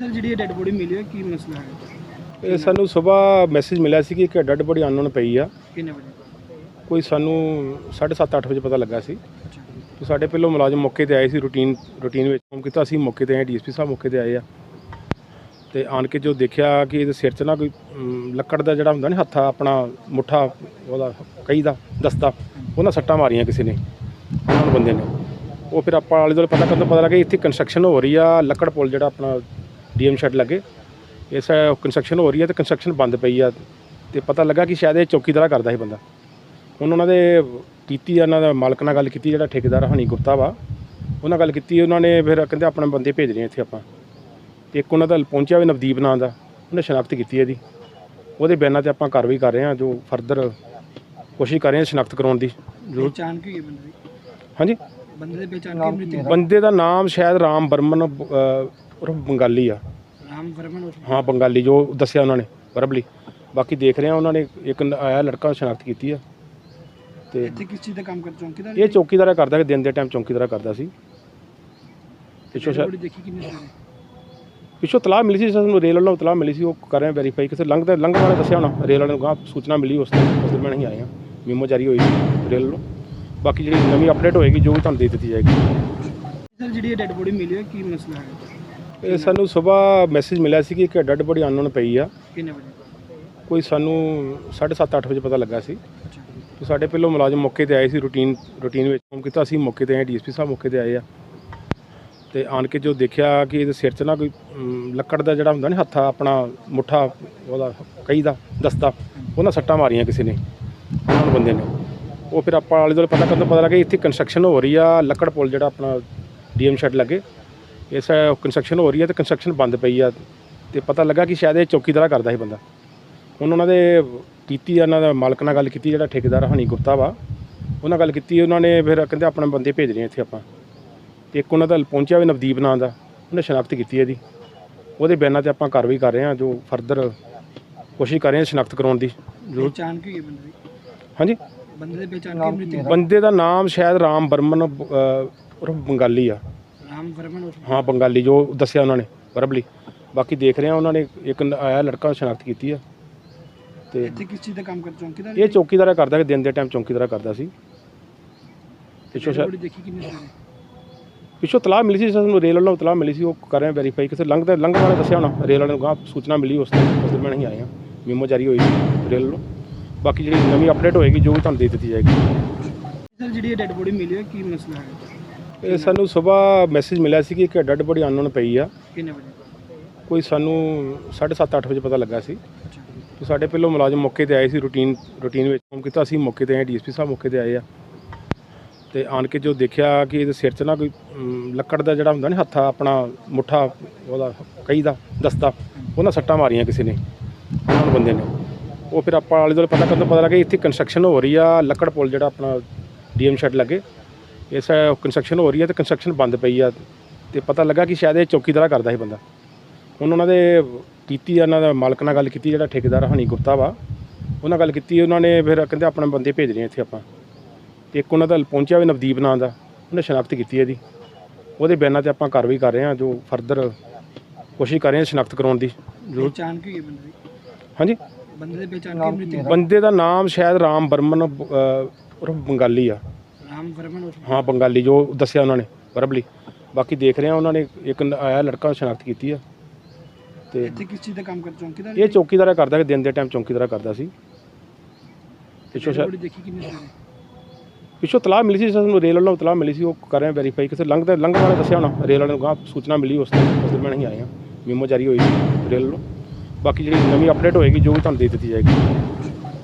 Sir ਜਿਹੜੀ dead body ਮਿਲੀ ਹੈ ਕੀ ਮਸਲਾ ਹੈ? ਇਹ ਸਾਨੂੰ ਸਵੇਰ ਮੈਸੇਜ ਮਿਲਿਆ ਸੀ ਕਿ ਇੱਕ ਡੈੱਡ ਬੋਡੀ ਅਨਨੋਨ ਪਈ ਆ। ਕਿੰਨੇ ਵਜੇ? ਕੋਈ ਸਾਨੂੰ 7:30 ਅੱਠ ਵਜੇ ਪਤਾ ਲੱਗਾ ਸੀ। ਤੇ ਸਾਡੇ ਪਹਿਲੋਂ ਮੁਲਾਜ਼ਮ ਮੌਕੇ ਤੇ ਆਏ ਸੀ ਰੂਟੀਨ ਰੂਟੀਨ ਵਿੱਚ ਕੰਮ ਕੀਤਾ। ਅਸੀਂ ਮੌਕੇ ਤੇ ਆਏ ਡੀਐਸਪੀ ਸਾਹਿਬ ਮੌਕੇ ਤੇ ਆਏ ਆ। ਤੇ ਆਣ ਕੇ ਜੋ ਦੇਖਿਆ ਕਿ ਇਹਦੇ ਸਿਰ 'ਚ ਨਾ ਕੋਈ ਅਮ, ਲੱਕੜ ਦਾ ਜਿਹੜਾ ਹੁੰਦਾ ਨਾ ਹੱਥਾ ਆਪਣਾ ਮੁੱਠਾ ਉਹਦਾ ਕਈ ਦਾ ਦਸਤਾ ਉਹਨਾਂ ਸੱਟਾਂ ਮਾਰੀਆਂ ਕਿਸੇ ਨੇ ਉਹਨਾਂ ਬੰਦੇ ਨੇ। ਉਹ ਫਿਰ ਆਪਾਂ ਆਲੇ ਦੁਆਲੇ ਪਤਾ ਕਰਨ ਤੋਂ ਪਤਾ ਲੱਗਾ ਇੱਥੇ ਕੰਸਟਰਕਸ਼ਨ ਹੋ ਰਹੀ ਆ ਲੱਕੜ ਪੁਲ ਜਿਹੜਾ ਆਪਣਾ ਡੀਐਮ ਸ਼ੈਡ ਲੱਗੇ। ਇਸ ਕੰਸਟਰਕਸ਼ਨ ਹੋ ਰਹੀ ਹੈ ਤੇ ਕੰਸਟਰਕਸ਼ਨ ਬੰਦ ਪਈ ਆ ਤੇ ਪਤਾ ਲੱਗਾ ਕਿ ਸ਼ਾਇਦ ਇਹ ਚੌਕੀਦਾਰਾ ਕਰਦਾ ਸੀ ਬੰਦਾ। ਹੁਣ ਉਹਨਾਂ ਦੇ ਕੀਤੀ ਆ, ਉਹਨਾਂ ਦਾ ਮਾਲਕ ਨਾਲ ਗੱਲ ਕੀਤੀ ਜਿਹੜਾ ਠੇਕੇਦਾਰ ਹਨੀ ਗੁਪਤਾ ਵਾ। ਉਹਨਾਂ ਗੱਲ ਕੀਤੀ ਉਹਨਾਂ ਨੇ ਫਿਰ ਕਹਿੰਦੇ ਆਪਣੇ ਬੰਦੇ ਭੇਜ ਰਹੇ ਇੱਥੇ ਆਪਾਂ। ਤੇ ਇੱਕ ਉਹਨਾਂ ਦਾ ਪਹੁੰਚਿਆ ਵੀ ਨਵਦੀਪ ਨਾਂ ਦਾ ਉਹਨੇ ਸ਼ਨਾਖਤ ਕੀਤੀ ਜੀ ਉਹਦੇ ਬਿਆਨਾਂ ਤੇ ਆਪਾਂ ਕਾਰਵਾਈ ਕਰ ਰਹੇ ਹਾਂ ਜੋ ਫਰਦਰ ਕੋਸ਼ਿਸ਼ ਕਰ ਰਹੇ ਹਾਂ ਸ਼ਨਾਖਤ ਕਰਾਉਣ ਦੀ। ਪਹਿਚਾਣ ਕੀ ਹੈ ਬੰਦੇ ਦੀ? ਹਾਂਜੀ? ਬੰਦੇ ਦੀ ਪਹਿਚਾਣ ਕੀ ਬੰਦੇ ਦਾ ਨਾਮ ਸ਼ਾਇਦ ਰਾਮ ਬਰਮਨ ਉਰਫ ਬੰਗਾਲੀ ਆ। ਰਾਮ ਵਰਮਨ ਉਸ ਹਾਂ ਬੰਗਾਲੀ ਜੋ ਦੱਸਿਆ ਉਹਨਾਂ ਨੇ ਵਰਬਲੀ। ਬਾਕੀ ਦੇਖ ਰਹੇ ਹਾਂ ਉਹਨਾਂ ਨੇ ਇੱਕ ਨ- ਆਇਆ ਲੜਕਾ ਸ਼ਨਾਖਤ ਕੀਤੀ ਆ। ਤੇ ਇੱਥੇ ਕਿਸ ਚੀਜ਼ ਦਾ ਕੰਮ ਕਰ ਚੌਂਕੀਦਾਰ ਇਹ ਚੌਕੀਦਾਰਾ ਕਰਦਾ ਕਿ ਦਿਨ ਦੇ ਟਾਈਮ ਚੌਕੀਦਾਰਾ ਕਰਦਾ ਸੀ। ਪਿੱਛੋਂ ਸ਼ਾਇਦ ਦੇਖੀ ਕਿੰਨੇ ਸਵੇਰੇ ਪਿੱਛੋਂ ਤਲਾਹ ਮਿਲੀ ਸੀ ਸਾਨੂੰ ਰੇਲ ਵੱਲੋਂ ਤਲਾਹ ਮਿਲੀ ਸੀ ਉਹ ਕਰ ਰਹੇ ਆ ਵੈਰੀਫਾਈ ਕਿਸੇ ਲੰਘਦੇ ਲੰਘਣ ਵਾਲੇ ਦੱਸਿਆ ਹੋਣਾ ਰੇਲ ਵਾਲੇ ਨੂੰ ਗਾਂ ਸੂਚਨਾ ਮਿਲੀ ਉਸ ਤੇ ਉਸ ਦਿਨ ਮੈਂ ਨਹੀਂ ਹਾਂ ਮੀਮੋ ਜਾਰੀ ਹੋਈ ਸੀ ਰੇਲ ਵੱਲੋਂ ਬਾਕੀ ਜਿਹੜੀ ਨਵੀਂ ਅਪਡੇਟ ਹੋਏਗੀ ਜੋ ਵੀ ਤੁਹਾਨੂੰ ਦੇ ਦਿੱਤੀ ਜਾਏਗੀ। ਸਰ ਜਿਹੜੀ ਡੈਡ ਬੋਡੀ ਮਿਲੀ ਹੈ ਕੀ ਮਸਲਾ ਹੈ? ਇਹ ਸਾਨੂੰ ਸਵੇਰ ਮੈਸੇਜ ਮਿਲਿਆ ਸੀ ਕਿ ਇੱਕ ਡੈੱਡ ਬੋਡੀ ਅਨਨੋਨ ਪਈ ਆ। ਕਿੰਨੇ ਵਜੇ? ਕੋਈ ਸਾਨੂੰ 7:30 ਅੱਠ ਵਜੇ ਪਤਾ ਲੱਗਾ ਸੀ। ਤੇ ਸਾਡੇ ਪਹਿਲੋਂ ਮੁਲਾਜ਼ਮ ਮੌਕੇ ਤੇ ਆਏ ਸੀ ਰੂਟੀਨ ਰੂਟੀਨ ਵਿੱਚ ਕੰਮ ਕੀਤਾ। ਅਸੀਂ ਮੌਕੇ ਤੇ ਆਏ ਡੀਐਸਪੀ ਸਾਹਿਬ ਮੌਕੇ ਤੇ ਆਏ ਆ। ਤੇ ਆਣ ਕੇ ਜੋ ਦੇਖਿਆ ਕਿ ਇਹਦੇ ਸਿਰ 'ਚ ਨਾ ਕੋਈ ਲੱਕੜ ਦਾ ਜਿਹੜਾ ਹੁੰਦਾ ਨਾ ਹੱਥਾ ਆਪਣਾ ਮੁੱਠਾ ਉਹਦਾ ਕਈ ਦਾ ਦਸਤਾ ਉਹਨਾਂ ਸੱਟਾਂ ਮਾਰੀਆਂ ਕਿਸੇ ਨੇ ਉਹਨਾਂ ਬੰਦੇ ਨੇ। ਉਹ ਫਿਰ ਆਪਾਂ ਆਲੇ ਦੁਆਲੇ ਪਤਾ ਕਰਨ ਤੋਂ ਪਤਾ ਲੱਗਾ ਇੱਥੇ ਕੰਸਟਰਕਸ਼ਨ ਹੋ ਰਹੀ ਆ ਲੱਕੜ ਪੁਲ ਜਿਹੜਾ ਆਪਣਾ ਡੀਐਮ ਸ਼ੈਡ ਲੱਗੇ। ਇਸ ਕੰਸਟਰਕਸ਼ਨ ਹੋ ਰਹੀ ਹੈ ਤੇ ਕੰਸਟਰਕਸ਼ਨ ਬੰਦ ਪਈ ਆ ਤੇ ਪਤਾ ਲੱਗਾ ਕਿ ਸ਼ਾਇਦ ਇਹ ਚੌਕੀਦਾਰਾ ਕਰਦਾ ਸੀ ਬੰਦਾ। ਹੁਣ ਉਹਨਾਂ ਦੇ ਕੀਤੀ ਆ, ਉਹਨਾਂ ਦਾ ਮਾਲਕ ਨਾਲ ਗੱਲ ਕੀਤੀ ਜਿਹੜਾ ਠੇਕੇਦਾਰ ਹਨੀ ਗੁਪਤਾ ਵਾ। ਉਹਨਾਂ ਗੱਲ ਕੀਤੀ ਉਹਨਾਂ ਨੇ ਫਿਰ ਕਹਿੰਦੇ ਆਪਣੇ ਬੰਦੇ ਭੇਜ ਰਹੇ ਇੱਥੇ ਆਪਾਂ। ਤੇ ਇੱਕ ਉਹਨਾਂ ਦਾ ਪਹੁੰਚਿਆ ਵੀ ਨਵਦੀਪ ਨਾਂ ਦਾ ਉਹਨੇ ਸ਼ਨਾਖਤ ਕੀਤੀ ਜੀ ਉਹਦੇ ਬਿਆਨਾਂ ਤੇ ਆਪਾਂ ਕਾਰਵਾਈ ਕਰ ਰਹੇ ਹਾਂ ਜੋ ਫਰਦਰ ਕੋਸ਼ਿਸ਼ ਕਰ ਰਹੇ ਹਾਂ ਸ਼ਨਾਖਤ ਕਰਾਉਣ ਦੀ। ਪਹਿਚਾਣ ਕੀ ਹੈ ਬੰਦੇ ਦੀ? ਹਾਂਜੀ? ਬੰਦੇ ਦੀ ਪਹਿਚਾਣ ਕੀ ਬੰਦੇ ਦਾ ਨਾਮ ਸ਼ਾਇਦ ਰਾਮ ਬਰਮਨ ਉਰਫ ਬੰਗਾਲੀ ਆ। ਹਾਂ ਬੰਗਾਲੀ ਜੋ ਦੱਸਿਆ ਉਹਨਾਂ ਨੇ ਵਰਬਲੀ। ਬਾਕੀ ਦੇਖ ਰਹੇ ਹਾਂ ਉਹਨਾਂ ਨੇ ਇੱਕ ਨ- ਆਇਆ ਲੜਕਾ ਸ਼ਨਾਖਤ ਕੀਤੀ ਆ। ਤੇ ਇੱਥੇ ਕਿਸ ਚੀਜ਼ ਦਾ ਕੰਮ ਕਰ ਚੌਂਕੀਦਾਰ ਇਹ ਚੌਕੀਦਾਰਾ ਕਰਦਾ ਕਿ ਦਿਨ ਦੇ ਟਾਈਮ ਚੌਕੀਦਾਰਾ ਕਰਦਾ ਸੀ। ਪਿੱਛੋਂ ਸ਼ਾਇਦ ਦੇਖੀ ਕਿੰਨੇ ਪਿੱਛੋਂ ਤਲਾਹ ਮਿਲੀ ਸੀ ਸਾਨੂੰ ਰੇਲ ਵੱਲੋਂ ਤਲਾਹ ਮਿਲੀ ਸੀ ਉਹ ਕਰ ਰਹੇ ਆ ਵੈਰੀਫਾਈ ਕਿਸੇ ਲੰਘਦੇ ਲੰਘਣ ਵਾਲੇ ਦੱਸਿਆ ਹੋਣਾ ਰੇਲ ਵਾਲੇ ਨੂੰ ਗਾਂ ਸੂਚਨਾ ਮਿਲੀ ਉਸ ਤੇ ਉਸ ਦਿਨ ਮੈਂ ਨਹੀਂ ਹਾਂ ਮੀਮੋ ਜਾਰੀ ਹੋਈ ਸੀ ਰੇਲ ਵੱਲੋਂ ਬਾਕੀ ਜਿਹੜੀ ਨਵੀਂ ਅਪਡੇਟ ਹੋਏਗੀ ਜੋ ਵੀ ਤੁਹਾਨੂੰ ਦੇ ਦਿੱਤੀ ਜਾਏਗੀ। ਸਰ ਜਿਹੜੀ ਡੈਡ ਬੋਡੀ ਮਿਲੀ ਹੈ ਕੀ ਮਸਲਾ ਹੈ? ਇਹ ਸਾਨੂੰ ਸਵੇਰ ਮੈਸੇਜ ਮਿਲਿਆ ਸੀ ਕਿ ਇੱਕ ਡੈੱਡ ਬੋਡੀ ਅਨਨੋਨ ਪਈ ਆ। ਕਿੰਨੇ ਵਜੇ? ਕੋਈ ਸਾਨੂੰ 7:30 ਅੱਠ ਵਜੇ ਪਤਾ ਲੱਗਾ ਸੀ। ਤੇ ਸਾਡੇ ਪਹਿਲੋਂ ਮੁਲਾਜ਼ਮ ਮੌਕੇ ਤੇ ਆਏ ਸੀ ਰੂਟੀਨ ਰੂਟੀਨ ਵਿੱਚ। ਕੰਮ ਕੀਤਾ ਅਸੀਂ ਮੌਕੇ ਤੇ ਆਏ ਡੀਐਸਪੀ ਸਾਹਿਬ ਮੌਕੇ ਤੇ ਆਏ ਆ। ਤੇ ਆਣ ਕੇ ਜੋ ਦੇਖਿਆ ਕਿ ਇਹਦੇ ਸਿਰ 'ਚ ਨਾ ਕੋਈ ਲੱਕੜ ਦਾ ਜਿਹੜਾ ਹੁੰਦਾ ਨਾ ਹੱਥਾ ਆਪਣਾ ਮੁੱਠਾ ਉਹਦਾ ਕਈ ਦਾ ਦਸਤਾ ਉਹਨਾਂ ਸੱਟਾਂ ਮਾਰੀਆਂ ਕਿਸੇ ਨੇ ਉਹਨਾਂ ਬੰਦੇ ਨੇ। ਉਹ ਫਿਰ ਆਪਾਂ ਆਲੇ ਦੁਆਲੇ ਪਤਾ ਕਰਨ ਤੋਂ ਪਤਾ ਲੱਗਾ ਇੱਥੇ ਕੰਸਟਰਕਸ਼ਨ ਹੋ ਰਹੀ ਆ ਲੱਕੜ ਪੁਲ ਜਿਹੜਾ ਆਪਣਾ ਡੀਐਮ ਸ਼ੈਡ ਲੱਗੇ। ਇਸ ਕੰਸਟਰਕਸ਼ਨ ਹੋ ਰਹੀ ਹੈ ਤੇ ਕੰਸਟਰਕਸ਼ਨ ਬੰਦ ਪਈ ਆ ਤੇ ਪਤਾ ਲੱਗਾ ਕਿ ਸ਼ਾਇਦ ਇਹ ਚੌਕੀਦਾਰਾ ਕਰਦਾ ਸੀ ਬੰਦਾ। ਹੁਣ ਉਹਨਾਂ ਦੇ ਕੀਤੀ ਆ, ਉਹਨਾਂ ਦਾ ਮਾਲਕ ਨਾਲ ਗੱਲ ਕੀਤੀ ਜਿਹੜਾ ਠੇਕੇਦਾਰ ਹਨੀ ਗੁਪਤਾ ਵਾ। ਉਹਨਾਂ ਗੱਲ ਕੀਤੀ ਉਹਨਾਂ ਨੇ ਫਿਰ ਕਹਿੰਦੇ ਆਪਣੇ ਬੰਦੇ ਭੇਜ ਰਹੇ ਇੱਥੇ ਆਪਾਂ। ਤੇ ਇੱਕ ਉਹਨਾਂ ਦਾ ਪਹੁੰਚਿਆ ਵੀ ਨਵਦੀਪ ਨਾਂ ਦਾ ਉਹਨੇ ਸ਼ਨਾਖਤ ਕੀਤੀ ਜੀ ਉਹਦੇ ਬਿਆਨਾਂ ਤੇ ਆਪਾਂ ਕਾਰਵਾਈ ਕਰ ਰਹੇ ਹਾਂ ਜੋ ਫਰਦਰ ਕੋਸ਼ਿਸ਼ ਕਰ ਰਹੇ ਹਾਂ ਸ਼ਨਾਖਤ ਕਰਾਉਣ ਦੀ। ਪਹਿਚਾਣ ਕੀ ਹੈ ਬੰਦੇ ਦੀ? ਹਾਂਜੀ? ਬੰਦੇ ਦੀ ਪਹਿਚਾਣ ਕੀ ਬੰਦੇ ਦਾ ਨਾਮ ਸ਼ਾਇਦ ਰਾਮ ਬਰਮਨ ਉਰਫ ਬੰਗਾਲੀ ਆ। ਰਾਮ ਵਰਮਨ ਉਸ ਹਾਂ ਬੰਗਾਲੀ ਜੋ ਦੱਸਿਆ ਉਹਨਾਂ ਨੇ ਵਰਬਲੀ। ਬਾਕੀ ਦੇਖ ਰਹੇ ਹਾਂ ਉਹਨਾਂ ਨੇ ਇੱਕ ਨ- ਆਇਆ ਲੜਕਾ ਸ਼ਨਾਖਤ ਕੀਤੀ ਆ। ਤੇ ਇੱਥੇ ਕਿਸ ਚੀਜ਼ ਦਾ ਕੰਮ ਕਰ ਚੌਂਕੀਦਾਰ ਇਹ ਚੌਕੀਦਾਰਾ ਕਰਦਾ ਕਿ ਦਿਨ ਦੇ ਟਾਈਮ ਚੌਕੀਦਾਰਾ ਕਰਦਾ ਸੀ। ਪਿੱਛੋਂ ਸ਼ਾਇਦ ਦੇਖੀ ਕਿੰਨੇ ਸਵੇਰੇ ਪਿੱਛੋਂ ਤਲਾਹ ਮਿਲੀ ਸੀ ਸਾਨੂੰ ਰੇਲ ਵੱਲੋਂ ਤਲਾਹ ਮਿਲੀ ਸੀ ਉਹ ਕਰ ਰਹੇ ਆ ਵੈਰੀਫਾਈ ਕਿਸੇ ਲੰਘਦੇ ਲੰਘਣ ਵਾਲੇ ਦੱਸਿਆ ਹੋਣਾ ਰੇਲ ਵਾਲੇ ਨੂੰ ਗਾਂ ਸੂਚਨਾ ਮਿਲੀ ਉਸ ਤੇ ਉਸ ਦਿਨ ਮੈਂ ਨਹੀਂ ਹਾਂ ਮੀਮੋ ਜਾਰੀ ਹੋਈ ਸੀ ਰੇਲ ਵੱਲੋਂ। ਬਾਕੀ ਜਿਹੜੀ ਨਵੀਂ ਅਪਡੇਟ ਹੋਏਗੀ ਜੋ ਵੀ ਤੁਹਾਨੂੰ ਦੇ ਦਿੱਤੀ ਜਾਏਗੀ।